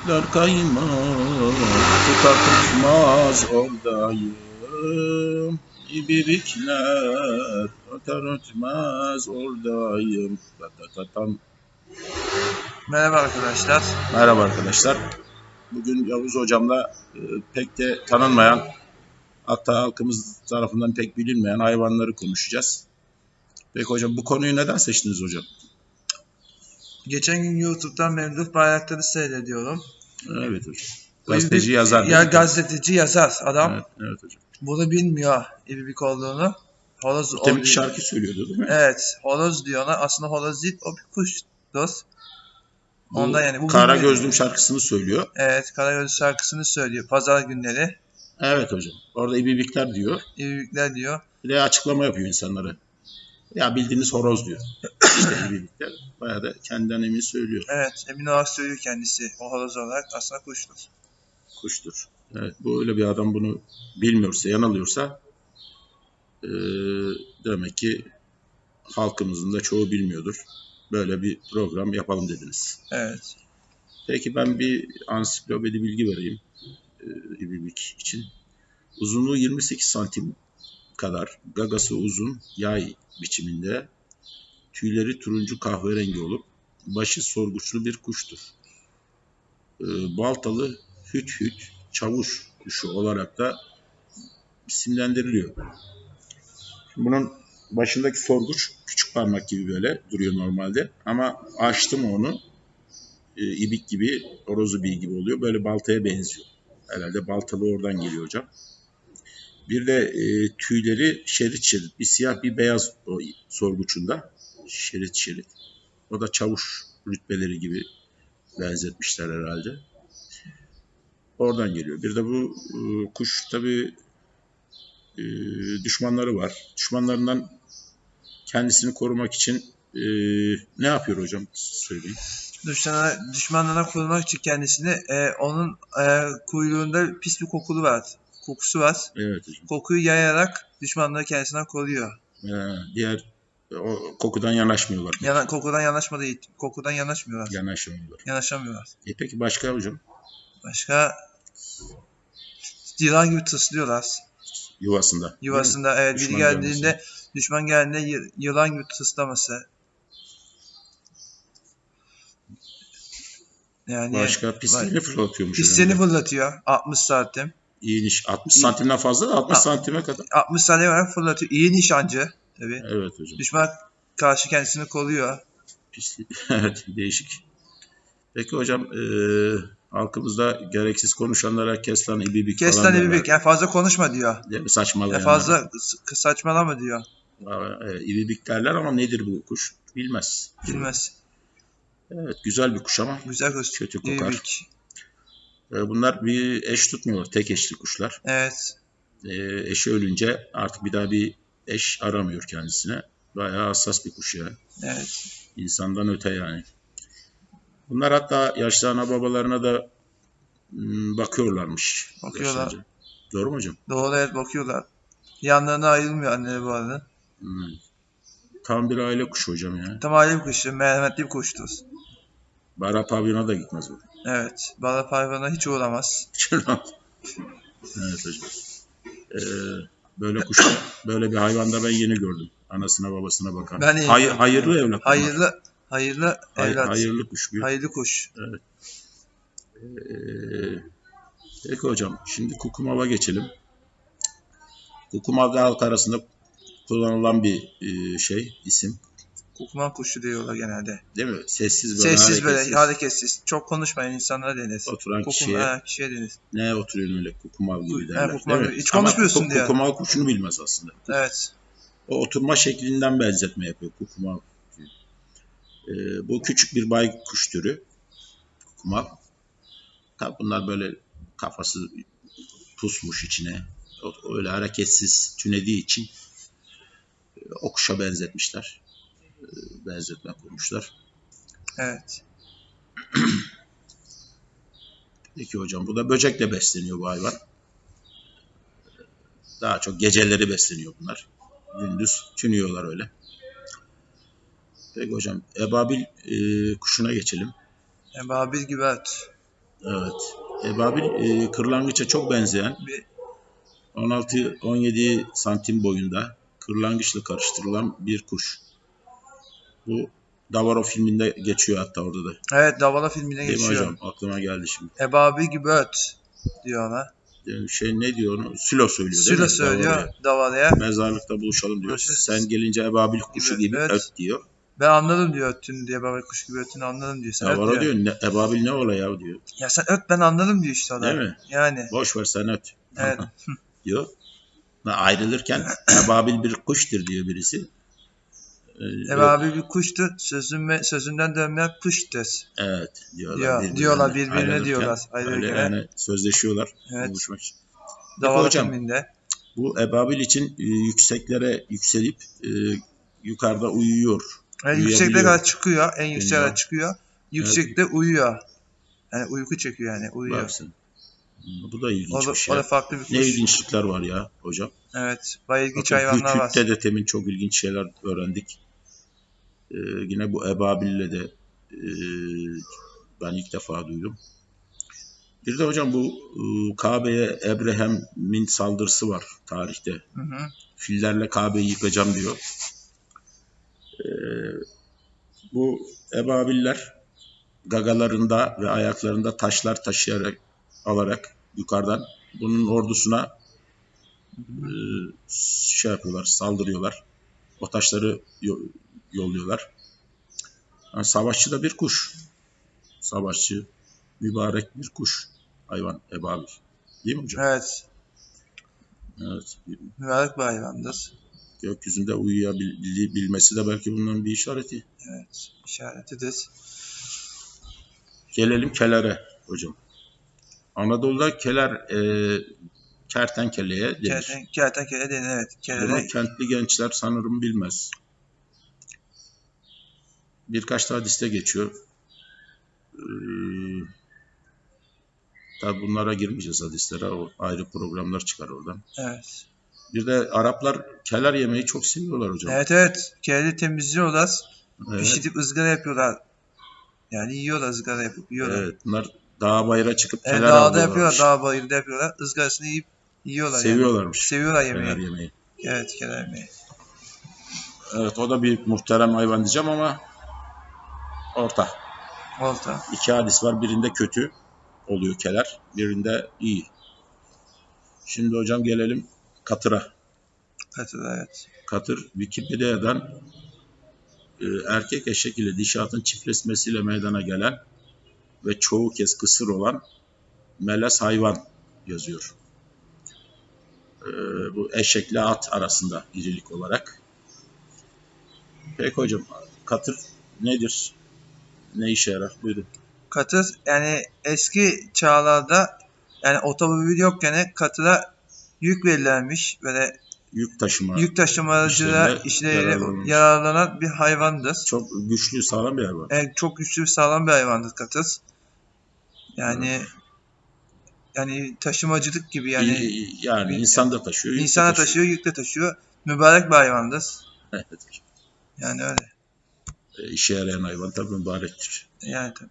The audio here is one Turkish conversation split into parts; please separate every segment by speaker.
Speaker 1: İbibikler kaymaz, tutar tutmaz oradayım. İbibikler tutar tutmaz oradayım. Tatatatam.
Speaker 2: Merhaba arkadaşlar.
Speaker 1: Merhaba arkadaşlar. Bugün Yavuz hocamla e, pek de tanınmayan, hatta halkımız tarafından pek bilinmeyen hayvanları konuşacağız. Peki hocam bu konuyu neden seçtiniz hocam?
Speaker 2: Geçen gün YouTube'dan Memduh Bayraktar'ı seyrediyorum.
Speaker 1: Evet hocam. Gazeteci yazar.
Speaker 2: Ya gazeteci yazar adam.
Speaker 1: Evet, evet hocam.
Speaker 2: Bunu bilmiyor İbibik olduğunu. Horoz
Speaker 1: Demin
Speaker 2: olduğunu-
Speaker 1: şarkı söylüyordu değil mi?
Speaker 2: Evet. Horoz diyorlar. Aslında horoz değil. O bir kuştur.
Speaker 1: Bu
Speaker 2: Ondan yani. Bu
Speaker 1: Kara. Gözlüm şarkısını söylüyor.
Speaker 2: Evet. Karagöz şarkısını söylüyor. Pazar günleri.
Speaker 1: Evet hocam. Orada ibibikler diyor.
Speaker 2: İbibikler diyor.
Speaker 1: Bir de açıklama yapıyor insanlara. Ya bildiğiniz horoz diyor. İbibikler. Bayağı da kendinden emin söylüyor.
Speaker 2: Evet. Emin olarak söylüyor kendisi. O horoz olarak aslında kuştur.
Speaker 1: Kuştur. Evet, bu öyle bir adam bunu bilmiyorsa, yanılıyorsa eee, demek ki halkımızın da çoğu bilmiyordur. Böyle bir program yapalım dediniz.
Speaker 2: Evet.
Speaker 1: Peki ben bir ansiklopedi bilgi vereyim eee ibibik için. Uzunluğu 28 santim kadar, gagası uzun, yay biçiminde, tüyleri turuncu kahverengi olup başı sorguçlu bir kuştur. Eee, baltalı hüt hüt çavuş kuşu olarak da isimlendiriliyor. Bunun başındaki sorguç küçük parmak gibi böyle duruyor normalde ama açtım onu e, ibik gibi, horozu bir gibi oluyor. Böyle baltaya benziyor. Herhalde baltalı oradan geliyor hocam. Bir de e, tüyleri şerit şerit. Bir siyah bir beyaz o sorguçunda. Şerit şerit. O da çavuş rütbeleri gibi benzetmişler herhalde. Oradan geliyor. Bir de bu e, kuş tabi düşmanları var. Düşmanlarından kendisini korumak için e, ne yapıyor hocam? Söyleyin.
Speaker 2: Düşmana, düşmanlarına korumak için kendisini e, onun e, kuyruğunda pis bir kokulu var. Kokusu var.
Speaker 1: Evet hocam.
Speaker 2: Kokuyu yayarak düşmanları kendisinden koruyor.
Speaker 1: Ee, diğer o kokudan yanaşmıyorlar.
Speaker 2: Yana, kokudan yanaşma değil. Kokudan yanaşmıyorlar.
Speaker 1: Yanaşmıyorlar.
Speaker 2: Yanaşamıyorlar.
Speaker 1: E peki başka hocam?
Speaker 2: Başka yılan gibi tıslıyorlar.
Speaker 1: Yuvasında.
Speaker 2: Yuvasında evet biri
Speaker 1: Düşman
Speaker 2: geldiğinde düşman geldiğinde yı- yılan gibi tıslaması. Yani
Speaker 1: Başka pisliğini fırlatıyormuş.
Speaker 2: pislerini
Speaker 1: herhalde.
Speaker 2: fırlatıyor 60 santim.
Speaker 1: İyi niş. 60
Speaker 2: İyi.
Speaker 1: santimden fazla da 60
Speaker 2: Ha.
Speaker 1: santime kadar.
Speaker 2: 60 santim olarak fırlatıyor. İyi nişancı tabii.
Speaker 1: Evet hocam.
Speaker 2: Düşman karşı kendisini koruyor.
Speaker 1: Pislik. evet değişik. Peki hocam e, halkımızda gereksiz konuşanlara keslan ibibik falan
Speaker 2: lan
Speaker 1: derler.
Speaker 2: ibibik. Yani fazla konuşma diyor.
Speaker 1: Değil mi?
Speaker 2: Ya
Speaker 1: Saçmalayanlar.
Speaker 2: fazla s- saçmalama diyor.
Speaker 1: Evet, ibibik derler ama nedir bu kuş? Bilmez.
Speaker 2: Bilmez.
Speaker 1: Evet güzel bir kuş ama
Speaker 2: Güzel kuş.
Speaker 1: kötü kokar.
Speaker 2: İbibik.
Speaker 1: E, bunlar bir eş tutmuyorlar. Tek eşli kuşlar.
Speaker 2: Evet.
Speaker 1: E, eşi ölünce artık bir daha bir eş aramıyor kendisine. Bayağı hassas bir kuş ya.
Speaker 2: Evet.
Speaker 1: İnsandan öte yani. Bunlar hatta yaşlı ana babalarına da mm, bakıyorlarmış.
Speaker 2: Bakıyorlar.
Speaker 1: yaşlanınca. Doğru mu hocam?
Speaker 2: Doğru evet bakıyorlar. Yanlarına ayrılmıyor anneleri bu arada.
Speaker 1: Hmm. Tam bir aile kuşu hocam ya.
Speaker 2: Tam aile kuşu. Merhametli bir kuştur.
Speaker 1: Bara pavyona da gitmez bu.
Speaker 2: Evet. Bala hayvana hiç uğramaz.
Speaker 1: evet hocam. Ee, böyle kuş, böyle bir hayvanda ben yeni gördüm. Anasına babasına bakan.
Speaker 2: Ben
Speaker 1: Hay- hayırlı evlat. bunlar.
Speaker 2: Hayırlı hayırlı
Speaker 1: Hay-
Speaker 2: evlat.
Speaker 1: hayırlı kuş. Bir,
Speaker 2: Hayırlı kuş.
Speaker 1: Ee, peki hocam şimdi kukumava geçelim. Kukumav da halk arasında kullanılan bir e, şey, isim.
Speaker 2: Kukuman kuşu diyorlar genelde.
Speaker 1: Değil mi? Sessiz böyle
Speaker 2: Sessiz böyle
Speaker 1: hareketsiz.
Speaker 2: hareketsiz. Çok konuşmayan insanlara denir.
Speaker 1: Oturan
Speaker 2: Kukum,
Speaker 1: kişiye
Speaker 2: ha, kişiye denir.
Speaker 1: ne oturuyorsun öyle kukumav gibi derler.
Speaker 2: he, kukumav gibi. Hiç konuşmuyorsun diye.
Speaker 1: Kukumav kuşunu bilmez aslında.
Speaker 2: Evet.
Speaker 1: O oturma şeklinden benzetme yapıyor kukumav. Ee, bu küçük bir bay kuş türü. Kukumav. Tabi bunlar böyle kafası pusmuş içine. Öyle hareketsiz tünediği için e, o kuşa benzetmişler. Benzetme kurmuşlar.
Speaker 2: Evet.
Speaker 1: Peki hocam bu da böcekle besleniyor bu hayvan. Daha çok geceleri besleniyor bunlar. Gündüz tünüyorlar öyle. Peki hocam ebabil e, kuşuna geçelim.
Speaker 2: Ebabil gibi evet.
Speaker 1: Evet. Ebabil e, kırlangıça çok benzeyen
Speaker 2: Bir
Speaker 1: 16-17 santim boyunda kırlangıçla karıştırılan bir kuş. Bu Davaro filminde geçiyor hatta orada da.
Speaker 2: evet Davala filmine
Speaker 1: Değil
Speaker 2: geçiyor.
Speaker 1: hocam? Aklıma geldi şimdi.
Speaker 2: Ebabil gibi öt diyor ona.
Speaker 1: Yani şey ne diyor onu? Sülo söylüyor değil
Speaker 2: Süre
Speaker 1: mi?
Speaker 2: söylüyor. Davala'ya.
Speaker 1: Mezarlıkta buluşalım diyor.
Speaker 2: Buluşuruz.
Speaker 1: Sen gelince ebabil kuşu
Speaker 2: Gibi, evet.
Speaker 1: öt diyor.
Speaker 2: Ben anladım diyor öttüğünü diye Ebabil kuş gibi öttüğünü anladım diyor. Sen
Speaker 1: Davaro
Speaker 2: diyor.
Speaker 1: diyor ne, ebabil ne ola ya diyor.
Speaker 2: Ya sen öt ben anladım diyor işte o da.
Speaker 1: Değil mi?
Speaker 2: Yani.
Speaker 1: Boş ver sen öt.
Speaker 2: Evet.
Speaker 1: diyor. Ayrılırken ebabil bir kuştur diyor birisi. Ee,
Speaker 2: Ebabil bir kuştu. Sözün sözünden dönmeyen kuştur.
Speaker 1: Evet diyorlar.
Speaker 2: Diyor-
Speaker 1: birbirlerine
Speaker 2: diyorlar, birbirine
Speaker 1: ayrılırken
Speaker 2: diyorlar,
Speaker 1: Öyle
Speaker 2: ayrılırken.
Speaker 1: yani sözleşiyorlar
Speaker 2: Evet.
Speaker 1: buluşmak için.
Speaker 2: Davala
Speaker 1: hocam.
Speaker 2: filminde.
Speaker 1: Bu ebabil için e, yükseklere yükselip e, yukarıda uyuyor.
Speaker 2: Yani yüksekte kadar çıkıyor. En yükseğe kadar çıkıyor. Yüksekte uyuyor. Yani uyku çekiyor yani. Uyuyor.
Speaker 1: Bak sen. Hmm, Bu da ilginç
Speaker 2: O da,
Speaker 1: bir şey.
Speaker 2: o da farklı bir kuş.
Speaker 1: Ne ilginçlikler var ya hocam.
Speaker 2: Evet. Bayağı ilginç
Speaker 1: Bakın
Speaker 2: hayvanlar var.
Speaker 1: Hütüt'te de temin çok ilginç şeyler öğrendik. Ee, yine bu ebabil'le de e, ben ilk defa duydum. Bir de hocam bu e, Kabe'ye Ebrehem'in saldırısı var tarihte.
Speaker 2: Hı hı.
Speaker 1: Fillerle Kabe'yi yıkacağım diyor. Ee, bu ebabiller gagalarında ve ayaklarında taşlar taşıyarak alarak yukarıdan bunun ordusuna e, şey yapıyorlar, saldırıyorlar. O taşları yolluyorlar. Yani savaşçı da bir kuş. Savaşçı, mübarek bir kuş. Hayvan, ebabil. Değil mi hocam?
Speaker 2: Evet.
Speaker 1: Evet.
Speaker 2: Mübarek bir hayvandır.
Speaker 1: Gökyüzünde uyuyabilmesi de belki bunların bir işareti.
Speaker 2: Evet. İşaretidir.
Speaker 1: Gelelim kelere hocam. Anadolu'da keler e, kertenkeleye denir.
Speaker 2: Kerten, kertenkele denir evet.
Speaker 1: Bunu
Speaker 2: Kelere
Speaker 1: kentli gençler sanırım bilmez. Birkaç da hadiste geçiyor. Ee, tabi bunlara girmeyeceğiz hadislere. O ayrı programlar çıkar oradan.
Speaker 2: evet.
Speaker 1: Bir de Araplar keler yemeyi çok seviyorlar hocam.
Speaker 2: Evet evet. Kelleri temizliyorlar.
Speaker 1: Evet,
Speaker 2: Pişirip ızgara yapıyorlar. Yani yiyorlar ızgara yapıp yiyorlar.
Speaker 1: evet. Bunlar dağa bayıra çıkıp
Speaker 2: Evet,
Speaker 1: keler
Speaker 2: dağda yapıyorlar, dağ bayırda yapıyorlar. Izgarasını yiyip yiyorlar yani.
Speaker 1: Seviyorlarmış
Speaker 2: Seviyorlar
Speaker 1: keler
Speaker 2: yemeği.
Speaker 1: yemeyi.
Speaker 2: Evet, keler yemeği.
Speaker 1: Evet o da bir muhterem hayvan diyeceğim ama orta.
Speaker 2: Olta.
Speaker 1: İki hadis var. Birinde kötü oluyor keler. Birinde iyi. Şimdi hocam gelelim katıra.
Speaker 2: Katır evet.
Speaker 1: Katır Wikipedia'dan e, erkek eşek ile dişi atın çiftleşmesiyle meydana gelen ve çoğu kez kısır olan melez hayvan yazıyor. E, bu eşekle at arasında irilik olarak. Peki hocam katır nedir? Ne işe yarar? Buyurun.
Speaker 2: Katır yani eski çağlarda yani otomobil yokken katıra yük verilermiş. Böyle
Speaker 1: Yük taşıma.
Speaker 2: yük taşımacılığa
Speaker 1: İşlerine
Speaker 2: işleriyle yararlanan bir hayvandır.
Speaker 1: Çok güçlü, sağlam bir hayvan.
Speaker 2: Yani çok güçlü sağlam bir hayvandır katır. Yani yani taşımacılık gibi yani
Speaker 1: İyi- yani insan da taşıyor. de
Speaker 2: insana taşıyor, yük de taşıyor. Mübarek bir hayvandır.
Speaker 1: Evet.
Speaker 2: Yani öyle.
Speaker 1: E, işe yarayan hayvan tabii mübarektir.
Speaker 2: Yani tabii.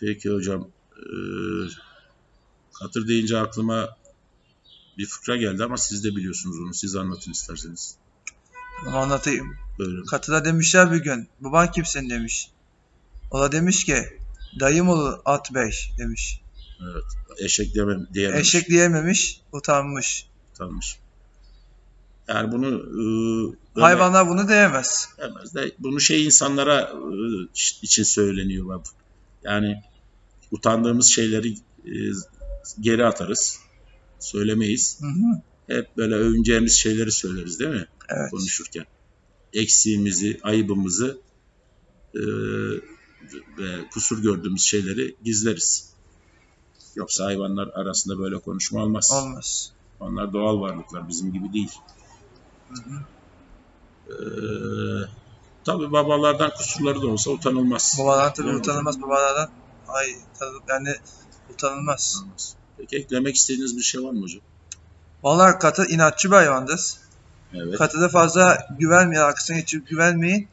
Speaker 1: Peki hocam. e, katır deyince aklıma bir fıkra geldi ama siz de biliyorsunuz onu. Siz anlatın isterseniz.
Speaker 2: Ama anlatayım.
Speaker 1: Böyle.
Speaker 2: Katıla demişler bir gün. Baban kimsin demiş. O da demiş ki dayım olur at bey demiş.
Speaker 1: Evet. Eşek demem, diyememiş.
Speaker 2: Eşek diyememiş, utanmış.
Speaker 1: Tanmış. Yani bunu e, böyle
Speaker 2: Hayvanlar bunu diyemez.
Speaker 1: demez de bunu şey insanlara e, için söyleniyor. bak. Yani utandığımız şeyleri e, geri atarız. Söylemeyiz.
Speaker 2: Hı hı.
Speaker 1: hep böyle övüneceğimiz şeyleri söyleriz değil mi?
Speaker 2: Evet.
Speaker 1: Konuşurken. Eksiğimizi, ayıbımızı e, ve kusur gördüğümüz şeyleri gizleriz. Yoksa hayvanlar arasında böyle konuşma olmaz.
Speaker 2: Olmaz.
Speaker 1: Onlar doğal varlıklar, bizim gibi değil.
Speaker 2: Hı hı.
Speaker 1: E, tabii babalardan kusurları da olsa utanılmaz.
Speaker 2: Babadan tabii utanılmaz. Babalardan ay tabii yani utanılmaz.
Speaker 1: Utanılmaz. Peki eklemek istediğiniz bir şey var mı hocam?
Speaker 2: Vallahi katı inatçı bir hayvandır.
Speaker 1: Evet.
Speaker 2: Katıda fazla güvenmeyin, arkasına geçip güvenmeyin.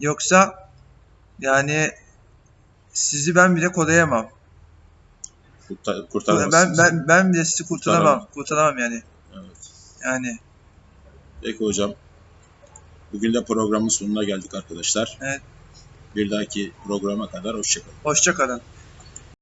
Speaker 2: Yoksa yani sizi ben bile koruyamam.
Speaker 1: kurtar, kurtaramazsınız.
Speaker 2: Ben ben ben bile sizi kurtaramam. Kurtaramam yani.
Speaker 1: Evet.
Speaker 2: Yani
Speaker 1: Peki hocam. Bugün de programın sonuna geldik arkadaşlar.
Speaker 2: Evet.
Speaker 1: Bir dahaki programa kadar hoşçakalın.
Speaker 2: hoşça kalın.